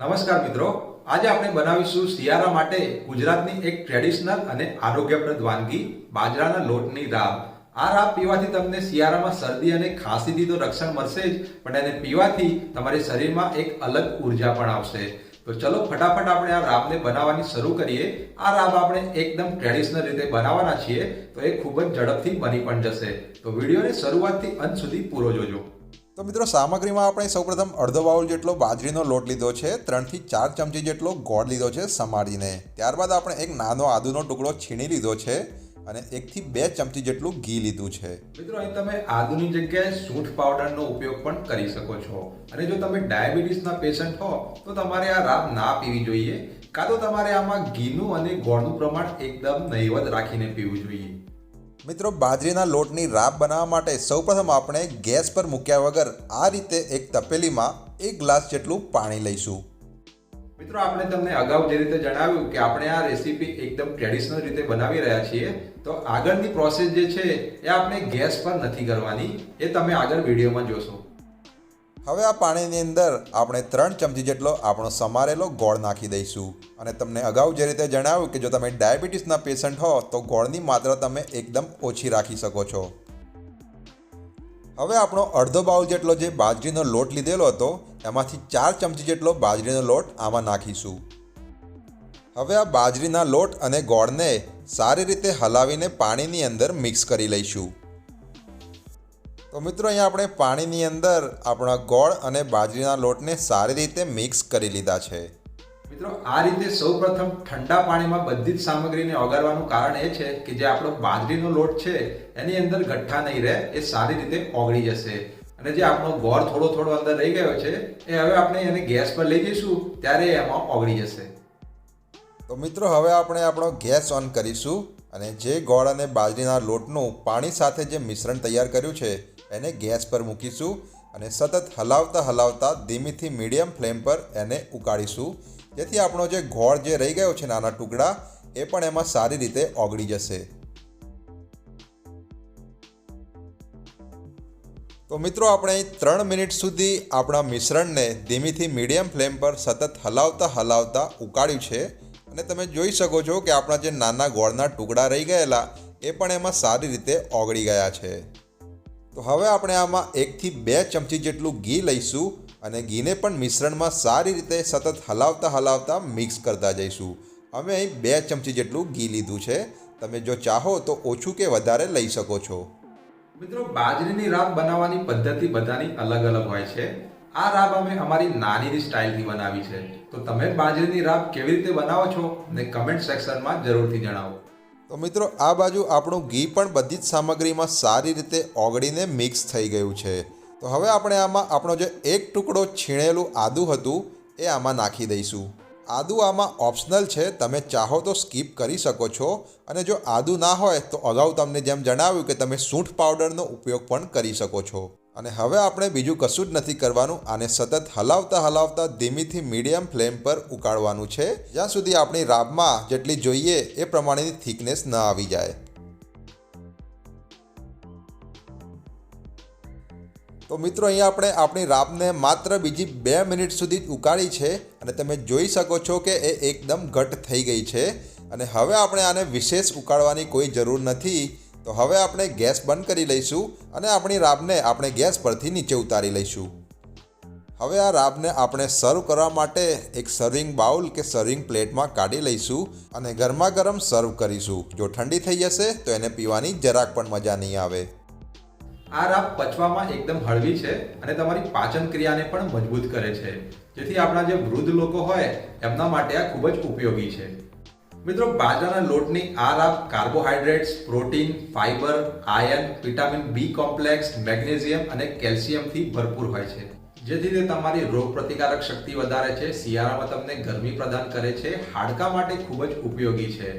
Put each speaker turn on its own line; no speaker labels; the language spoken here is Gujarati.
નમસ્કાર મિત્રો, આજે આપણે બનાવીશું શિયાળા માટે ગુજરાતની એક ટ્રેડિશનલ અને આરોગ્યપ્રદ વાનગી, બાજરાના લોટની રાબ આ રાબ પીવાથી તમને શિયાળામાં શરદી અને ખાંસીથી તો રક્ષણ મળશે જ, પણ એને પીવાથી તમારી શરીરમાં એક અલગ ઊર્જા પણ આવશે. તો ચલો ફટાફટ આપણે આ રાબને બનાવવાની શરૂ કરીએ. આ રાબ આપણે એકદમ ટ્રેડિશનલ રીતે બનાવવાના છીએ, તો એ ખૂબ જ ઝડપથી બની પણ જશે. તો વિડીયોને શરૂઆતથી અંત સુધી પૂરો જોજો.
તો મિત્રો, સામગ્રીમાં આપણે સૌપ્રથમ અડધો બાઉલ જેટલો બાજરીનો લોટ લીધો છે, ત્રણથી ચાર ચમચી જેટલો ગોળ લીધો છે સમારીને. ત્યારબાદ આપણે એક નાનો આદુનો ટુકડો છીણી લીધો છે અને એકથી બે ચમચી જેટલું ઘી લીધું છે.
મિત્રો, અહીં તમે આદુની જગ્યાએ સૂંઠ પાવડરનો ઉપયોગ પણ કરી શકો છો. અને જો તમે ડાયાબિટીસના પેશન્ટ હો, તો તમારે આ રાબ ના પીવી જોઈએ. કાં તો તમારે આમાં ઘીનું અને ગોળનું પ્રમાણ એકદમ નહીવત રાખીને પીવું જોઈએ.
મિત્રો, બાજરીના લોટની રાબ બનાવવા માટે સૌપ્રથમ આપણે ગેસ પર મૂક્યા વગર આ રીતે એક તપેલીમાં એક ગ્લાસ જેટલું પાણી લઈશું.
મિત્રો, આપણે તમને અગાઉ જે રીતે જણાવ્યું કે આપણે આ રેસીપી એકદમ ટ્રેડિશનલ રીતે બનાવી રહ્યા છીએ, તો આગળની પ્રોસેસ જે છે એ આપણે ગેસ પર નથી કરવાની, એ તમે આગળ વિડીયોમાં જોશો.
હવે આ પાણીની અંદર આપણે ત્રણ ચમચી જેટલો આપણો સમારેલો ગોળ નાખી દઈશું. અને તમને અગાઉ જે રીતે જણાવ્યું કે જો તમે ડાયાબિટીસના પેશન્ટ હો, તો ગોળની માત્રા તમે એકદમ ઓછી રાખી શકો છો. હવે આપણો અડધો બાઉલ જેટલો જે બાજરીનો લોટ લીધેલો હતો, એમાંથી ચાર ચમચી જેટલો બાજરીનો લોટ આમાં નાખીશું. હવે આ બાજરીના લોટ અને ગોળને સારી રીતે હલાવીને પાણીની અંદર મિક્સ કરી લઈશું. તો મિત્રો અહીંયા આપણે પાણીની અંદર આપણા ગોળ અને બાજરીના લોટને સારી રીતે મિક્સ કરી લીધા છે.
મિત્રો આ રીતે સૌપ્રથમ ઠંડા પાણીમાં બધી જ સામગ્રીને ઓગાળવાનું કારણ એ છે કે જે આપણો બાજરીનો લોટ છે એની અંદર ગઠ્ઠા નહીં રહે એ સારી રીતે ઓગળી જશે. અને જે આપણો ગોળ થોડો થોડો અંદર રહી ગયો છે એ હવે આપણે એને ગેસ પર લઈ જઈશું ત્યારે એમાં ઓગળી જશે.
તો મિત્રો હવે આપણે આપણો ગેસ ઓન કરીશું. અને જે ગોળ અને બાજરીના લોટનું પાણી સાથે જે મિશ્રણ તૈયાર કર્યું છે, એને ગેસ પર મૂકીશું અને સતત હલાવતા હલાવતા ધીમીથી મીડિયમ ફ્લેમ પર એને ઉકાળીશું. જેથી આપણો જે ગોળ જે રહી ગયો છે નાના ટુકડા, એ પણ એમાં સારી રીતે ઓગળી જશે. તો મિત્રો, આપણે ત્રણ મિનિટ સુધી આપણા મિશ્રણને ધીમીથી મીડિયમ ફ્લેમ પર સતત હલાવતા હલાવતા ઉકાળ્યું છે. અને તમે જોઈ શકો છો કે આપણા જે નાના ગોળના ટુકડા રહી ગયેલા, એ પણ એમાં સારી રીતે ઓગળી ગયા છે. તો હવે આપણે આમાં એકથી બે ચમચી જેટલું ઘી લઈશું અને ઘીને પણ મિશ્રણમાં સારી રીતે સતત હલાવતા હલાવતા મિક્સ કરતા જઈશું. અમે અહીં બે ચમચી જેટલું ઘી લીધું છે. તમે જો ચાહો તો ઓછું કે વધારે લઈ શકો છો.
મિત્રો, બાજરીની રાબ બનાવવાની પદ્ધતિ બધાની અલગ અલગ હોય છે. આ રાબ અમે અમારી નાનીની સ્ટાઇલથી બનાવી છે. તો તમે બાજરીની રાબ કેવી રીતે બનાવો છો ને કમેન્ટ સેક્શનમાં જરૂરથી જણાવો.
તો મિત્રો, આ બાજુ આપણું ઘી પણ બધી જ સામગ્રીમાં સારી રીતે ઓગળીને મિક્સ થઈ ગયું છે. તો હવે આપણે આમાં આપણો જે એક ટુકડો છીણેલું આદું હતું, એ આમાં નાખી દઈશું. આદુ આમાં ઓપ્શનલ છે, તમે ચાહો તો સ્કીપ કરી શકો છો. અને જો આદુ ના હોય, તો અગાઉ તમને જેમ જણાવ્યું કે તમે સૂંઠ પાવડરનો ઉપયોગ પણ કરી શકો છો. અને હવે આપણે બીજું કશું જ નથી કરવાનું, આને સતત હલાવતા હલાવતા ધીમીથી મીડિયમ ફ્લેમ પર ઉકાળવાનું છે, જ્યાં સુધી આપણી રાબમાં જેટલી જોઈએ એ પ્રમાણેની થિકનેસ ન આવી જાય. તો મિત્રો, અહીંયા આપણે આપણી રાબને માત્ર બીજી બે મિનિટ સુધી ઉકાળી છે અને તમે જોઈ શકો છો કે એ એકદમ ઘટ થઈ ગઈ છે અને હવે આપણે આને વિશેષ ઉકાળવાની કોઈ જરૂર નથી. તો હવે આપણે ગેસ બંધ કરી લઈશું અને આપણી રાબને આપણે ગેસ પરથી નીચે ઉતારી લઈશું. હવે આ રાબને આપણે સર્વ કરવા માટે એક સર્વિંગ બાઉલ કે સર્વિંગ પ્લેટમાં કાઢી લઈશું અને ગરમા ગરમ સર્વ કરીશું. જો ઠંડી થઈ જશે તો એને પીવાની જરાક પણ મજા નહીં આવે.
આ રાબ પચવામાં એકદમ હળવી છે અને તમારી પાચન ક્રિયાને પણ મજબૂત કરે છે. જેથી આપણા જે વૃદ્ધ લોકો હોય, એમના માટે આ ખૂબ જ ઉપયોગી છે. મિત્રો, બાજરાના લોટની આ રાબ carbohydrates protein, fibre iron vitamin B complex, magnesium અને કેલ્શિયમથી ભરપૂર હોય છે. જેથી તે તમારી રોગ પ્રતિકારક શક્તિ વધારે છે. શિયાળામાં તમને ગરમી પ્રદાન કરે છે. હાડકા માટે ખૂબ જ ઉપયોગી છે.